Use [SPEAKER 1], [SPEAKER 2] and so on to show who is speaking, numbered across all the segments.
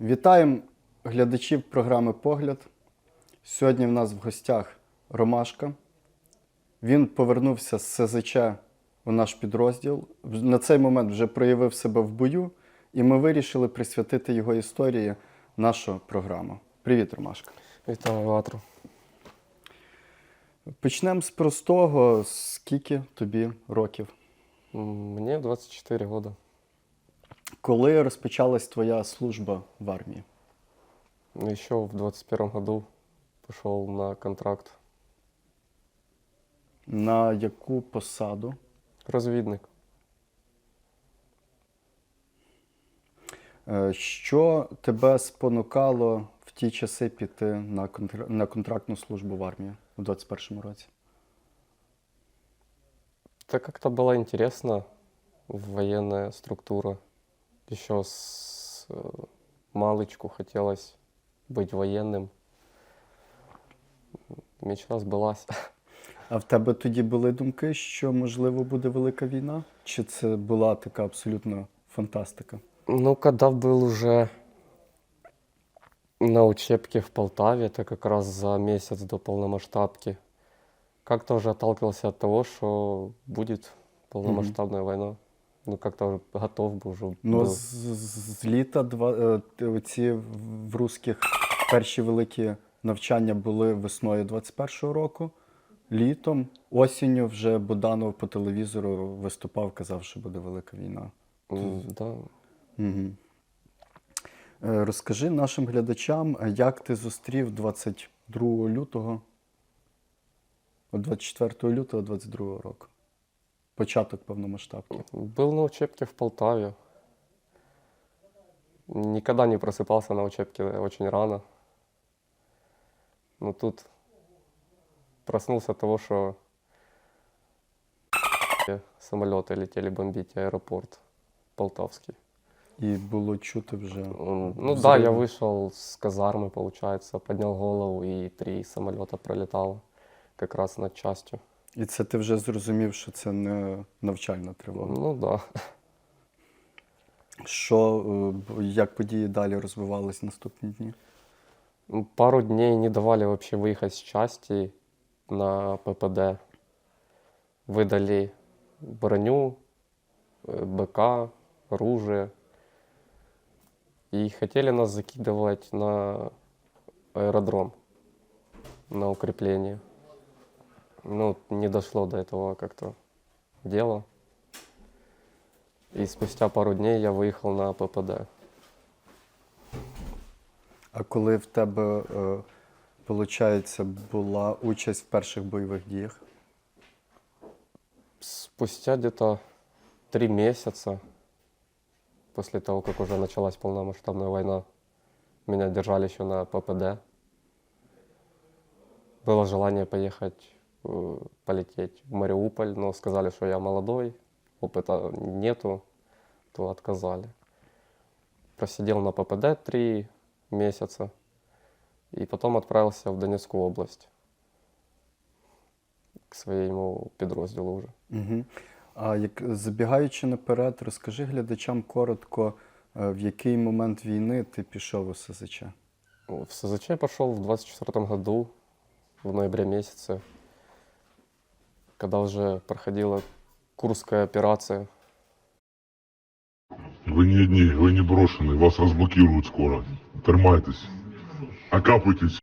[SPEAKER 1] Вітаємо глядачів програми Погляд. Сьогодні в нас в гостях Ромашка. Він повернувся з СЗЧ у наш підрозділ. На цей момент вже проявив себе в бою, і ми вирішили присвятити його історії нашу програму. Привіт, Ромашка.
[SPEAKER 2] Вітаю Ватру.
[SPEAKER 1] Почнемо з простого. Скільки тобі років?
[SPEAKER 2] М, Мне 24 года.
[SPEAKER 1] Коли розпочалась твоя служба в армії?
[SPEAKER 2] Еще в 21 году пошел на контракт.
[SPEAKER 1] На яку посаду?
[SPEAKER 2] Розвідник.
[SPEAKER 1] Е, Що тебе спонукало в ті часи піти на, контр- на контрактну службу в армію у 21-му році?
[SPEAKER 2] Это как-то было интересно, военная структура Еще с э, малычку хотелось быть военным. Мечта сбылась.
[SPEAKER 1] А в тебе тоді були думки, що можливо буде велика війна? Чи це була така абсолютно фантастика?
[SPEAKER 2] Ну, когда был уже на учебке в Полтаве, это как раз за месяц до полномасштабки, как-то уже отталкивался от того, что будет полномасштабная война. Ну, как-то готов был уже.
[SPEAKER 1] Ну, з, з- літа два, е, т- в русських перші великі навчання були весною 21-го року. Літом, осінню вже Буданов по телевізору виступав, казав, що буде велика війна.
[SPEAKER 2] Да.
[SPEAKER 1] Угу. Розкажи нашим глядачам, е, як ти зустрів 22 лютого, 24 лютого 22 року Початок повномасштабки.
[SPEAKER 2] Был на учебке в Полтаве. Никогда не просыпался на учебке очень рано. Но тут проснулся от того, что самолеты летели бомбить аэропорт Полтавский.
[SPEAKER 1] І було чути вже.
[SPEAKER 2] М, Ну да, я
[SPEAKER 1] взриви.
[SPEAKER 2] вышел с казармы, получается, поднял голову, и три самолета пролетало как раз над частью.
[SPEAKER 1] І це ти вже зрозумів, що це не навчальна тривога.
[SPEAKER 2] Ну да.
[SPEAKER 1] Що, е, б- як події далі розвивались наступні дні?
[SPEAKER 2] Ну, Пару дней не давали вообще выехать с части на ППД. Выдали броню, э, БК, оружие. И хотели нас закидывать на аэродром, на укрепление. Ну, не дошло до этого как-то дела. И спустя пару дней я выехал на ППД.
[SPEAKER 1] А коли в тебе, е, виходить, була участь в перших бойових діях?
[SPEAKER 2] Спустя где-то три месяца после того, как уже началась полномасштабная война, меня держали еще на ППД. Было желание поехать, полететь в Мариуполь, но сказали, что я молодой, опыта нету, то отказали. Просидел на ППД три месяца и потом отправился в Донецкую область к своему подразделу уже.
[SPEAKER 1] Угу. А як забігаючи наперед, розкажи глядачам коротко, е, в який момент війни ти пішов у СЗЧ.
[SPEAKER 2] В СЗЧ я пошел в 24 году, в ноябре месяце, когда уже проходила Курская операция.
[SPEAKER 3] Вы не одни, вы не брошены, вас разблокируют скоро.
[SPEAKER 4] Тормайтесь, окапайтесь.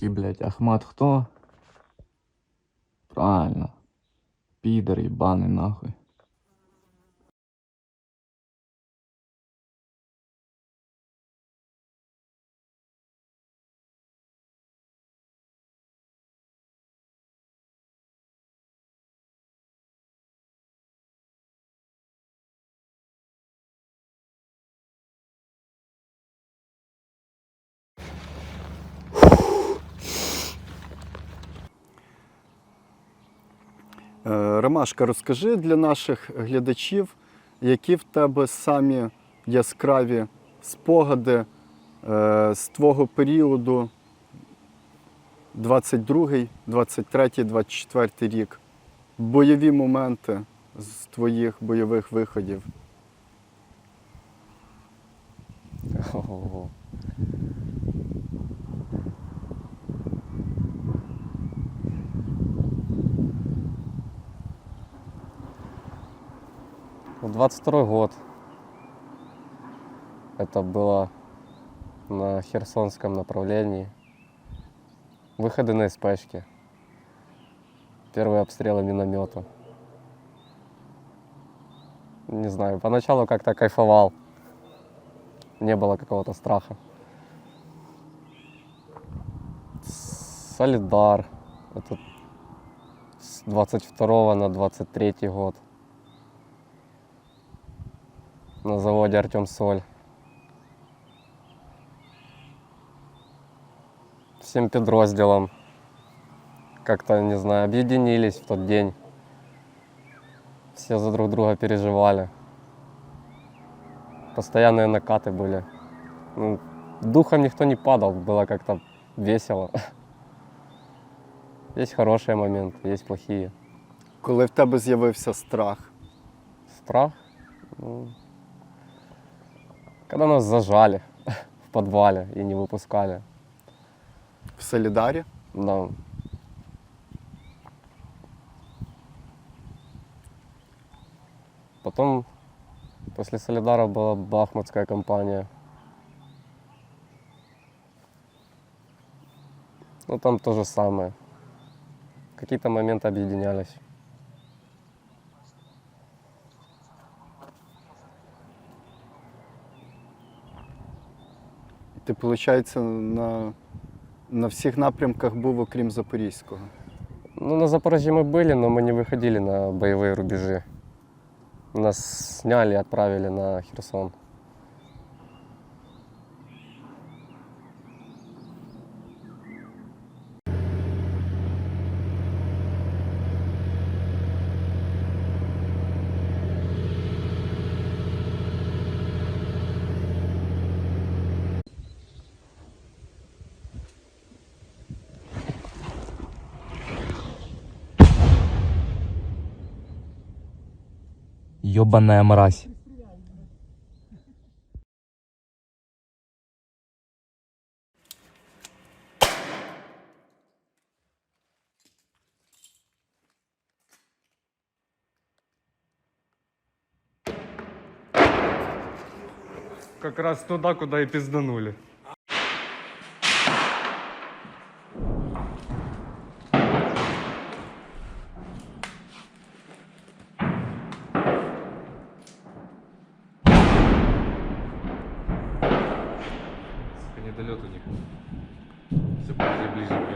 [SPEAKER 5] Мужики, блядь, Ахмат хто? Правильно. Пидор ебаный нахуй.
[SPEAKER 1] Ромашка, розкажи для наших глядачів, які в тебе самі яскраві спогади е, з твого періоду 22, 23, 24 рік. Бойові моменти з твоїх бойових виходів.
[SPEAKER 2] 22 год. Это было на Херсонском направлении. Выходы на СПшки. Первые обстрелы миномета. Не знаю, поначалу как-то кайфовал не было какого-то страха. Солидар. Это с 22 на 23 год. На заводе Артем Соль. Всем подразделам как-то, не знаю, объединились в тот день. Все за друг друга переживали постоянные накаты были. Ну, духом никто не падал, было как-то весело. Есть хорошие моменты, есть плохие.
[SPEAKER 1] Коли в тебе з'явився страх,
[SPEAKER 2] Страх? Ну, когда нас зажали в подвале и не выпускали.
[SPEAKER 1] в Солідарі,
[SPEAKER 2] Да. Потом после Солидара была бахмутская компания. Ну там то же самое. Какие-то моменты объединялись.
[SPEAKER 1] ти, виходить, на, на всіх напрямках був, окрім Запорізького.
[SPEAKER 2] Ну, на Запорожье мы были, но мы не выходили на боевые рубежи. Нас сняли и отправили на Херсон.
[SPEAKER 5] Ёбаная мразь.
[SPEAKER 6] Как раз туда, куда и пизданули. Недолет у них. Все ближе и ближе.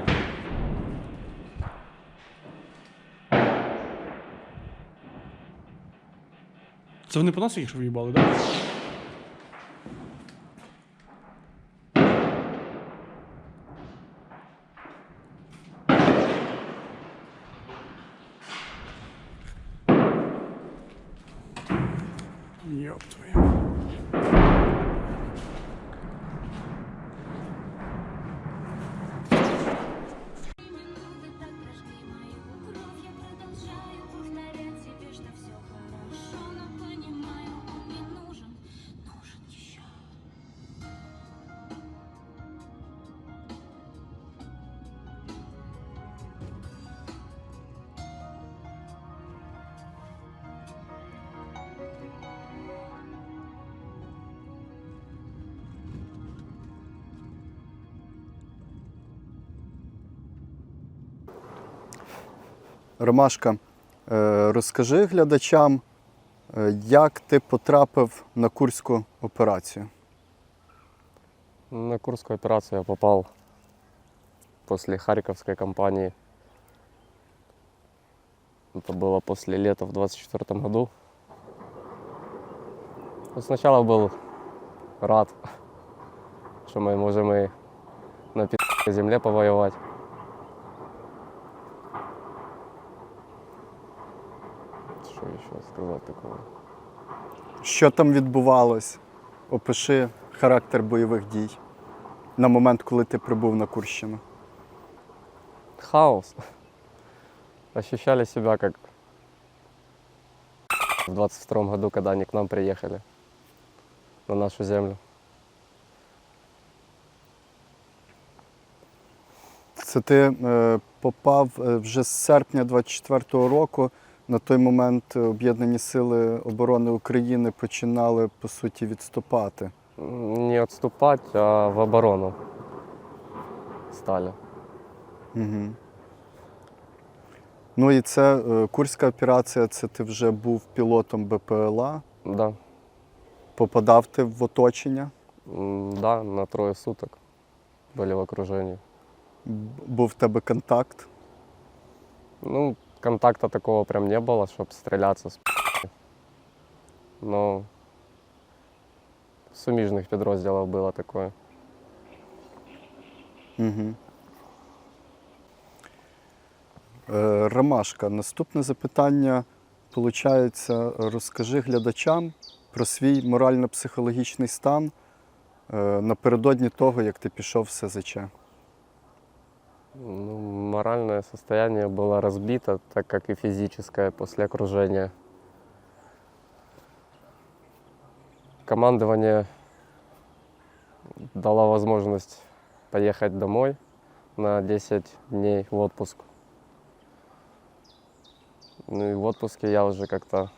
[SPEAKER 7] Це вони по нас їх в'їбали, так? Да? Ёб твою.
[SPEAKER 1] Ромашка, е, розкажи глядачам, е, як ти потрапив на курську операцію.
[SPEAKER 2] На Курскую операцию я попал после Харьковской кампании. Это было после лета в 24 году. Ну, Сначала был рад, что мы можем и на пи***й земле повоевать. Сказать такого?
[SPEAKER 1] Що там відбувалось? Опиши характер бойових дій на момент, коли ти прибув на Курщину.
[SPEAKER 2] Хаос. Ощущали себя как в 22 году, когда они к нам приехали на нашу землю.
[SPEAKER 1] Це ти е, попав е, вже з серпня 24-го року. На той момент е, Об'єднані Сили оборони України починали по суті відступати.
[SPEAKER 2] Не отступать, а в оборону стали.
[SPEAKER 1] Угу. Ну і це е, Курська операція, це ти вже був пілотом БПЛА,
[SPEAKER 2] Да,
[SPEAKER 1] попадав ти в оточення,
[SPEAKER 2] М, да, на трое суток были в окружении.
[SPEAKER 1] б- був в тебе контакт.
[SPEAKER 2] Ну, контакта такого прям не было, чтобы стреляться с в суміжних підрозділів було такое.
[SPEAKER 1] Угу. Е, Ромашка, наступне запитання. Получається, розкажи глядачам про свій морально-психологічний стан е, напередодні того, як ти пішов в СЗЧ.
[SPEAKER 2] Ну, моральное состояние было разбито, так как и физическое после окружения. Командование дало возможность поехать домой на 10 дней в отпуск. Ну и в отпуске я уже как-то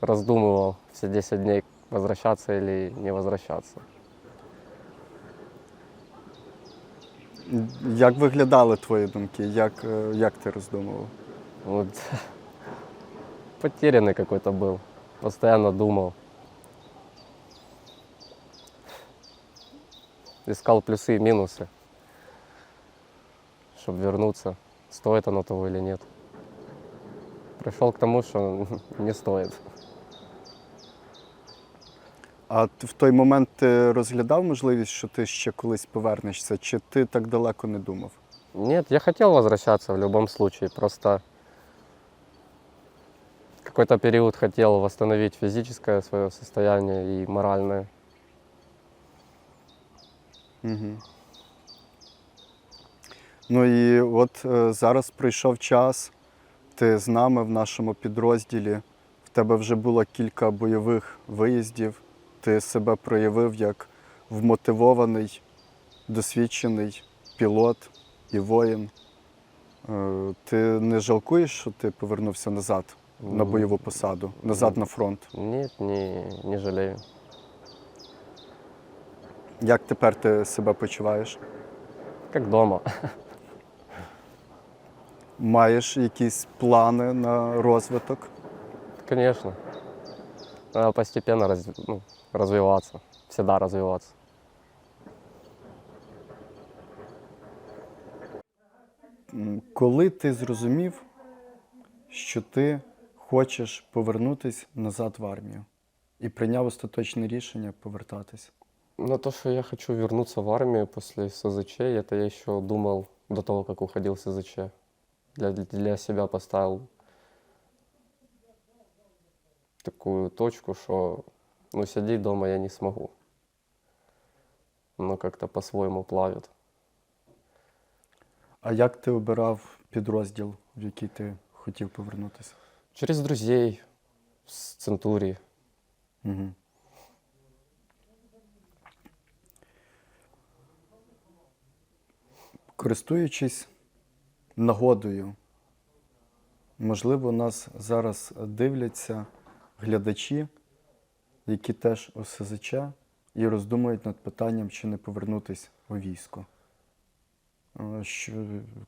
[SPEAKER 2] раздумывал все 10 дней, возвращаться или не возвращаться.
[SPEAKER 1] Як виглядали твої думки? Як, як ти роздумував?
[SPEAKER 2] Вот потерянный какой-то был. Постоянно думал. Искал плюсы и минусы. Чтобы вернуться, стоит оно того или нет. Пришел к тому, что не стоит.
[SPEAKER 1] А в той момент ти розглядав можливість, що ти ще колись повернешся, чи ти так далеко не думав?
[SPEAKER 2] Нет, я хотел возвращаться в любом случае, просто какой-то период хотел восстановить физическое свое состояние и моральное.
[SPEAKER 1] Угу. Ну і от е, зараз прийшов час, ти з нами в нашому підрозділі. В тебе вже було кілька бойових виїздів. Ти себе проявив як вмотивований, досвідчений пілот і воїн. Е, Ти не жалкуєш, що ти повернувся назад на бойову посаду, назад на фронт.
[SPEAKER 2] Нет, не, не жалею.
[SPEAKER 1] Як тепер ти себе почуваєш?
[SPEAKER 2] Как дома.
[SPEAKER 1] Маєш якісь плани на розвиток?
[SPEAKER 2] Надо постепенно раз- ну, развиваться. Всегда развиваться.
[SPEAKER 1] Коли ти зрозумів, що ти хочеш повернутися назад в армію і прийняв остаточне рішення повертатись?
[SPEAKER 2] Но то, что я хочу вернуться в армию после СЗЧ, это я еще думал до того, как уходил в СЗЧ. Для, для себя поставил такую точку, что ну, сидеть дома я не смогу. Но как-то по-своему плавит.
[SPEAKER 1] А як ти обирав підрозділ, в який ти хотів повернутися?
[SPEAKER 2] Через друзей с Центурии.
[SPEAKER 1] Угу. Користуючись нагодою, можливо, нас зараз дивляться глядачі, які теж ОСЗЧ і роздумують над питанням, чи не повернутися у військо. Е, Що,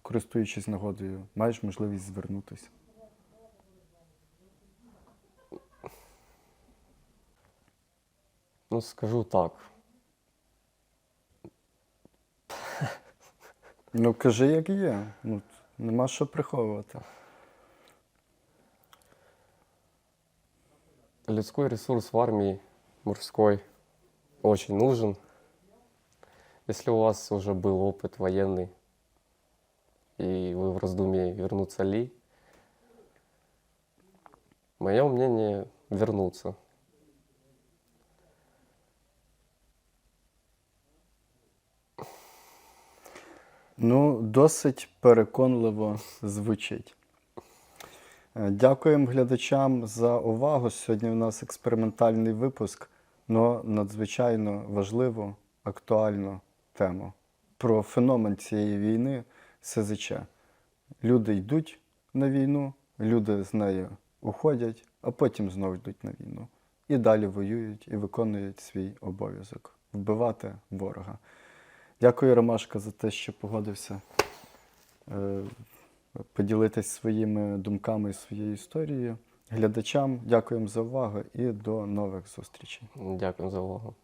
[SPEAKER 1] користуючись нагодою, маєш можливість звернутися.
[SPEAKER 2] Ну, скажу так.
[SPEAKER 1] Ну, кажи, як є. Ну, нема що приховувати.
[SPEAKER 2] Людской ресурс в армии, мужской, очень нужен. Если у вас уже был опыт военный, и вы в раздумье вернуться ли, Мое мнение – вернуться.
[SPEAKER 1] Ну, досить переконливо звучить. Е, Дякуємо глядачам за увагу. Сьогодні у нас експериментальний випуск, але надзвичайно важливу, актуальну тему про феномен цієї війни СЗЧ. Люди йдуть на війну, люди з нею уходять, а потім знову йдуть на війну. І далі воюють і виконують свій обов'язок вбивати ворога. Дякую, Ромашка, за те, що погодився е, поділитись своїми думками і своєю історією. Глядачам дякуємо за увагу і до нових зустрічей.
[SPEAKER 2] Дякую за увагу.